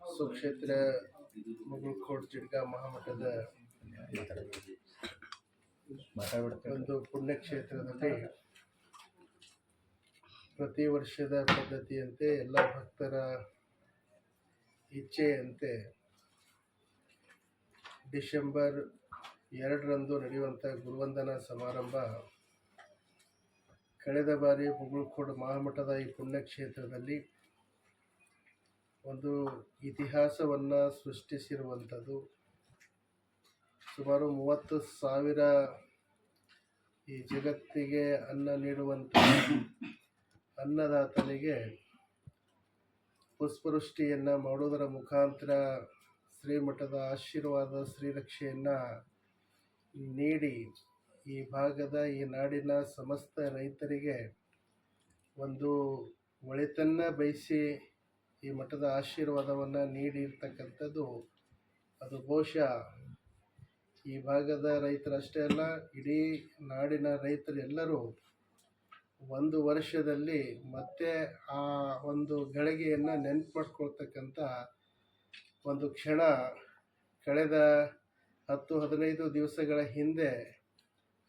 ಸುಕ್ಷೇತ್ರ ಮುಗುಳ್ಕೋಟ್ ಜಿಡ್ಗ ಮಹಾಮಠದ ಒಂದು ಪುಣ್ಯಕ್ಷೇತ್ರದಲ್ಲಿ ಪ್ರತಿ ವರ್ಷದ ಪದ್ಧತಿಯಂತೆ ಎಲ್ಲ ಭಕ್ತರ ಇಚ್ಛೆಯಂತೆ ಡಿಸೆಂಬರ್ ಎರಡರಂದು ನಡೆಯುವಂಥ ಗುರುವಂದನಾ ಸಮಾರಂಭ. ಕಳೆದ ಬಾರಿ ಮುಗುಳ್ಕೋಡು ಮಹಾಮಠದ ಈ ಪುಣ್ಯಕ್ಷೇತ್ರದಲ್ಲಿ ಒಂದು ಇತಿಹಾಸವನ್ನು ಸೃಷ್ಟಿಸಿರುವಂಥದ್ದು. ಸುಮಾರು ಮೂವತ್ತು ಸಾವಿರ ಈ ಜಗತ್ತಿಗೆ ಅನ್ನ ನೀಡುವಂಥ ಅನ್ನದಾತನಿಗೆ ಪುಷ್ಪವೃಷ್ಟಿಯನ್ನು ಮಾಡುವುದರ ಮುಖಾಂತರ ಶ್ರೀಮಠದ ಆಶೀರ್ವಾದ, ಶ್ರೀರಕ್ಷೆಯನ್ನು ನೀಡಿ ಈ ಭಾಗದ, ಈ ನಾಡಿನ ಸಮಸ್ತ ರೈತರಿಗೆ ಒಂದು ಒಳಿತನ್ನು ಬಯಸಿ ಈ ಮಠದ ಆಶೀರ್ವಾದವನ್ನು ನೀಡಿರ್ತಕ್ಕಂಥದ್ದು ಅದು ಬಹುಶಃ ಈ ಭಾಗದ ರೈತರಷ್ಟೇ ಅಲ್ಲ, ಇಡೀ ನಾಡಿನ ರೈತರೆಲ್ಲರೂ ಒಂದು ವರ್ಷದಲ್ಲಿ ಮತ್ತೆ ಆ ಒಂದು ಗಳಿಗೆಯನ್ನು ನೆನ್ಪು ಮಾಡ್ಕೊಳ್ತಕ್ಕಂಥ ಒಂದು ಕ್ಷಣ. ಕಳೆದ ಹತ್ತು, ಹದಿನೈದು ದಿವಸಗಳ ಹಿಂದೆ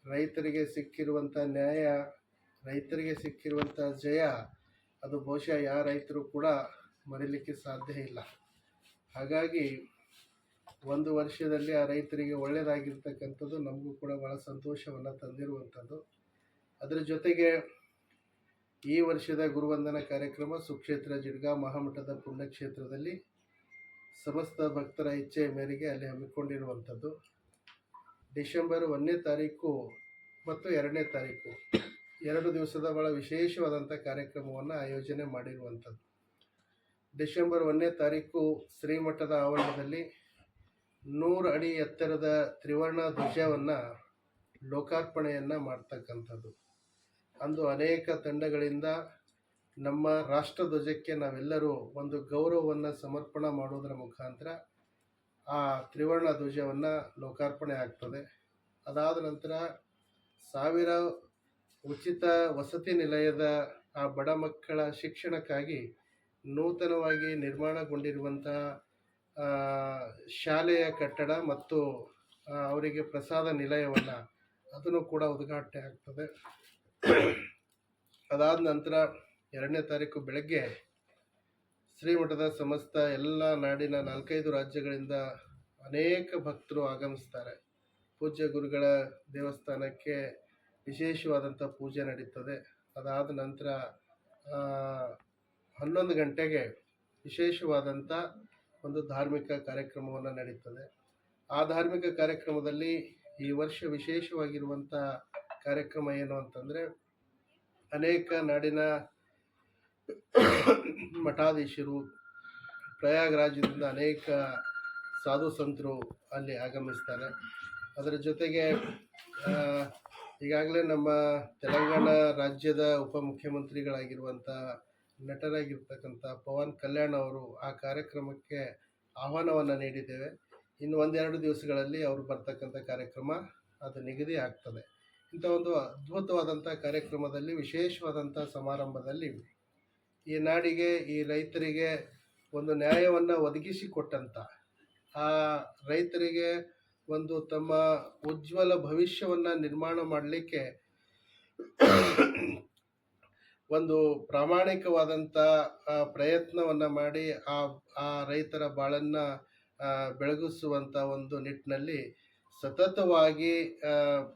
ರೈತರಿಗೆ ಸಿಕ್ಕಿರುವಂಥ ನ್ಯಾಯ, ರೈತರಿಗೆ ಸಿಕ್ಕಿರುವಂಥ ಜಯ, ಅದು ಬಹುಶಃ ಯಾವ ರೈತರು ಕೂಡ ಮರೀಲಿಕ್ಕೆ ಸಾಧ್ಯ ಇಲ್ಲ. ಹಾಗಾಗಿ ಒಂದು ವರ್ಷದಲ್ಲಿ ಆ ರೈತರಿಗೆ ಒಳ್ಳೆಯದಾಗಿರ್ತಕ್ಕಂಥದ್ದು ನಮಗೂ ಕೂಡ ಭಾಳ ಸಂತೋಷವನ್ನು ತಂದಿರುವಂಥದ್ದು. ಅದರ ಜೊತೆಗೆ ಈ ವರ್ಷದ ಗುರುವಂದನ ಕಾರ್ಯಕ್ರಮ ಸುಕ್ಷೇತ್ರ ಜಿಡ್ಗಾ ಮಹಾಮಠದ ಪುಣ್ಯಕ್ಷೇತ್ರದಲ್ಲಿ ಸಮಸ್ತ ಭಕ್ತರ ಇಚ್ಛೆಯ ಮೇರೆಗೆ ಅಲ್ಲಿ ಹಮ್ಮಿಕೊಂಡಿರುವಂಥದ್ದು. ಡಿಸೆಂಬರ್ ಒಂದನೇ ತಾರೀಕು ಮತ್ತು ಎರಡನೇ ತಾರೀಕು ಎರಡು ದಿವಸದ ಭಾಳ ವಿಶೇಷವಾದಂಥ ಕಾರ್ಯಕ್ರಮವನ್ನು ಆಯೋಜನೆ ಮಾಡಿರುವಂಥದ್ದು. ಡಿಸೆಂಬರ್ ಒಂದನೇ ತಾರೀಕು ಶ್ರೀಮಠದ ಆವರಣದಲ್ಲಿ ನೂರು ಅಡಿ ಎತ್ತರದ ತ್ರಿವರ್ಣ ಧ್ವಜವನ್ನು ಲೋಕಾರ್ಪಣೆಯನ್ನು ಮಾಡ್ತಕ್ಕಂಥದ್ದು. ಅಂದು ಅನೇಕ ತಂಡಗಳಿಂದ ನಮ್ಮ ರಾಷ್ಟ್ರ ಧ್ವಜಕ್ಕೆ ನಾವೆಲ್ಲರೂ ಒಂದು ಗೌರವವನ್ನು ಸಮರ್ಪಣೆ ಮಾಡೋದರ ಮುಖಾಂತರ ಆ ತ್ರಿವರ್ಣ ಧ್ವಜವನ್ನು ಲೋಕಾರ್ಪಣೆ ಆಗ್ತದೆ. ಅದಾದ ನಂತರ ಸಾವಿರ ಉಚಿತ ವಸತಿ ನಿಲಯದ ಆ ಬಡ ಮಕ್ಕಳ ಶಿಕ್ಷಣಕ್ಕಾಗಿ ನೂತನವಾಗಿ ನಿರ್ಮಾಣಗೊಂಡಿರುವಂಥ ಶಾಲೆಯ ಕಟ್ಟಡ ಮತ್ತು ಅವರಿಗೆ ಪ್ರಸಾದ ನಿಲಯವನ್ನು ಅದನ್ನು ಕೂಡ ಉದ್ಘಾಟನೆ ಆಗ್ತದೆ. ಅದಾದ ನಂತರ ಎರಡನೇ ತಾರೀಕು ಬೆಳಗ್ಗೆ ಶ್ರೀಮಠದ ಸಮಸ್ತ ಎಲ್ಲ ನಾಡಿನ ನಾಲ್ಕೈದು ರಾಜ್ಯಗಳಿಂದ ಅನೇಕ ಭಕ್ತರು ಆಗಮಿಸ್ತಾರೆ. ಪೂಜ್ಯ ಗುರುಗಳ ದೇವಸ್ಥಾನಕ್ಕೆ ವಿಶೇಷವಾದಂಥ ಪೂಜೆ ನಡೀತದೆ. ಅದಾದ ನಂತರ ಹನ್ನೊಂದು ಗಂಟೆಗೆ ವಿಶೇಷವಾದಂಥ ಒಂದು ಧಾರ್ಮಿಕ ಕಾರ್ಯಕ್ರಮವನ್ನು ನಡೀತದೆ. ಆ ಧಾರ್ಮಿಕ ಕಾರ್ಯಕ್ರಮದಲ್ಲಿ ಈ ವರ್ಷ ವಿಶೇಷವಾಗಿರುವಂಥ ಕಾರ್ಯಕ್ರಮ ಏನು ಅಂತಂದರೆ, ಅನೇಕ ನಾಡಿನ ಮಠಾಧೀಶರು ಪ್ರಯಾಗರಾಜ್ಯದಿಂದ ಅನೇಕ ಸಾಧು ಸಂತರು ಅಲ್ಲಿ ಆಗಮಿಸ್ತಾರೆ. ಅದರ ಜೊತೆಗೆ ಈಗಾಗಲೇ ನಮ್ಮ ತೆಲಂಗಾಣ ರಾಜ್ಯದ ಉಪಮುಖ್ಯಮಂತ್ರಿಗಳಾಗಿರುವಂಥ ನಟರಾಗಿರ್ತಕ್ಕಂಥ ಪವನ್ ಕಲ್ಯಾಣ್ ಅವರು ಆ ಕಾರ್ಯಕ್ರಮಕ್ಕೆ ಆಹ್ವಾನವನ್ನು ನೀಡಿದ್ದೇವೆ. ಇನ್ನು ಒಂದೆರಡು ದಿವಸಗಳಲ್ಲಿ ಅವರು ಬರ್ತಕ್ಕಂಥ ಕಾರ್ಯಕ್ರಮ ಅದು ನಿಗದಿ ಆಗ್ತದೆ. ಇಂಥ ಒಂದು ಅದ್ಭುತವಾದಂಥ ಕಾರ್ಯಕ್ರಮದಲ್ಲಿ, ವಿಶೇಷವಾದಂಥ ಸಮಾರಂಭದಲ್ಲಿ ಈ ನಾಡಿಗೆ, ಈ ರೈತರಿಗೆ ಒಂದು ನ್ಯಾಯವನ್ನು ಒದಗಿಸಿಕೊಟ್ಟಂಥ ಆ ರೈತರಿಗೆ ಒಂದು ತಮ್ಮ ಉಜ್ವಲ ಭವಿಷ್ಯವನ್ನು ನಿರ್ಮಾಣ ಮಾಡಲಿಕ್ಕೆ ಒಂದು ಪ್ರಾಮಾಣಿಕವಾದಂಥ ಪ್ರಯತ್ನವನ್ನು ಮಾಡಿ ಆ ಆ ರೈತರ ಬಾಳನ್ನು ಬೆಳಗಿಸುವಂಥ ಒಂದು ನಿಟ್ಟಿನಲ್ಲಿ ಸತತವಾಗಿ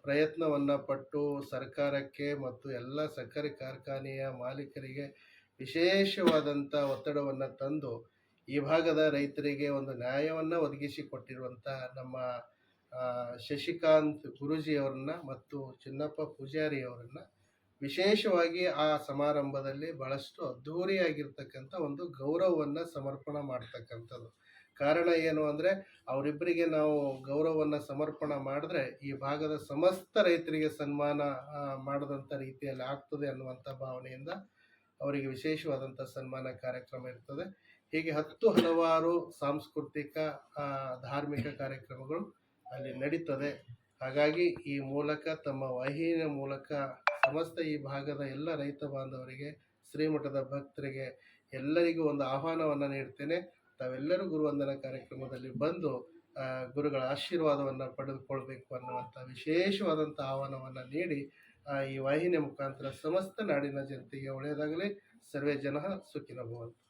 ಪ್ರಯತ್ನವನ್ನು ಪಟ್ಟು ಸರ್ಕಾರಕ್ಕೆ ಮತ್ತು ಎಲ್ಲ ಸಕ್ಕರೆ ಕಾರ್ಖಾನೆಯ ಮಾಲೀಕರಿಗೆ ವಿಶೇಷವಾದಂಥ ಒತ್ತಡವನ್ನು ತಂದು ಈ ಭಾಗದ ರೈತರಿಗೆ ಒಂದು ನ್ಯಾಯವನ್ನು ಒದಗಿಸಿಕೊಟ್ಟಿರುವಂಥ ನಮ್ಮ ಶಶಿಕಾಂತ್ ಗುರೂಜಿಯವರನ್ನ ಮತ್ತು ಚಿನ್ನಪ್ಪ ಪೂಜಾರಿ ಅವರನ್ನ ವಿಶೇಷವಾಗಿ ಆ ಸಮಾರಂಭದಲ್ಲಿ ಬಹಳಷ್ಟು ಅದ್ಧೂರಿಯಾಗಿರ್ತಕ್ಕಂಥ ಒಂದು ಗೌರವವನ್ನು ಸಮರ್ಪಣ ಮಾಡ್ತಕ್ಕಂಥದ್ದು. ಕಾರಣ ಏನು ಅಂದರೆ, ಅವರಿಬ್ಬರಿಗೆ ನಾವು ಗೌರವವನ್ನು ಸಮರ್ಪಣ ಮಾಡಿದ್ರೆ, ಈ ಭಾಗದ ಸಮಸ್ತ ರೈತರಿಗೆ ಸನ್ಮಾನ ಮಾಡಿದಂಥ ರೀತಿಯಲ್ಲಿ ಆಗ್ತದೆ ಅನ್ನುವಂಥ ಭಾವನೆಯಿಂದ ಅವರಿಗೆ ವಿಶೇಷವಾದಂಥ ಸನ್ಮಾನ ಕಾರ್ಯಕ್ರಮ ಇರ್ತದೆ. ಹೀಗೆ ಹತ್ತು ಹಲವಾರು ಸಾಂಸ್ಕೃತಿಕ ಧಾರ್ಮಿಕ ಕಾರ್ಯಕ್ರಮಗಳು ಅಲ್ಲಿ ನಡೀತದೆ. ಹಾಗಾಗಿ ಈ ಮೂಲಕ ತಮ್ಮ ವಾಹಿನಿಯ ಮೂಲಕ ಸಮಸ್ತ ಈ ಭಾಗದ ಎಲ್ಲ ರೈತ ಬಾಂಧವರಿಗೆ, ಶ್ರೀಮಠದ ಭಕ್ತರಿಗೆ ಎಲ್ಲರಿಗೂ ಒಂದು ಆಹ್ವಾನವನ್ನು ನೀಡ್ತೇನೆ. ತಾವೆಲ್ಲರೂ ಗುರುವಂದನ ಕಾರ್ಯಕ್ರಮದಲ್ಲಿ ಬಂದು ಗುರುಗಳ ಆಶೀರ್ವಾದವನ್ನು ಪಡೆದುಕೊಳ್ಬೇಕು ಅನ್ನುವಂಥ ವಿಶೇಷವಾದಂಥ ಆಹ್ವಾನವನ್ನು ನೀಡಿ ಈ ವಾಹಿನಿಯ ಮುಖಾಂತರ ಸಮಸ್ತ ನಾಡಿನ ಜನತೆಗೆ ಒಳ್ಳೆಯದಾಗಲಿ. ಸರ್ವೇ ಜನ ಸುಖಿನ ಭವಂತು.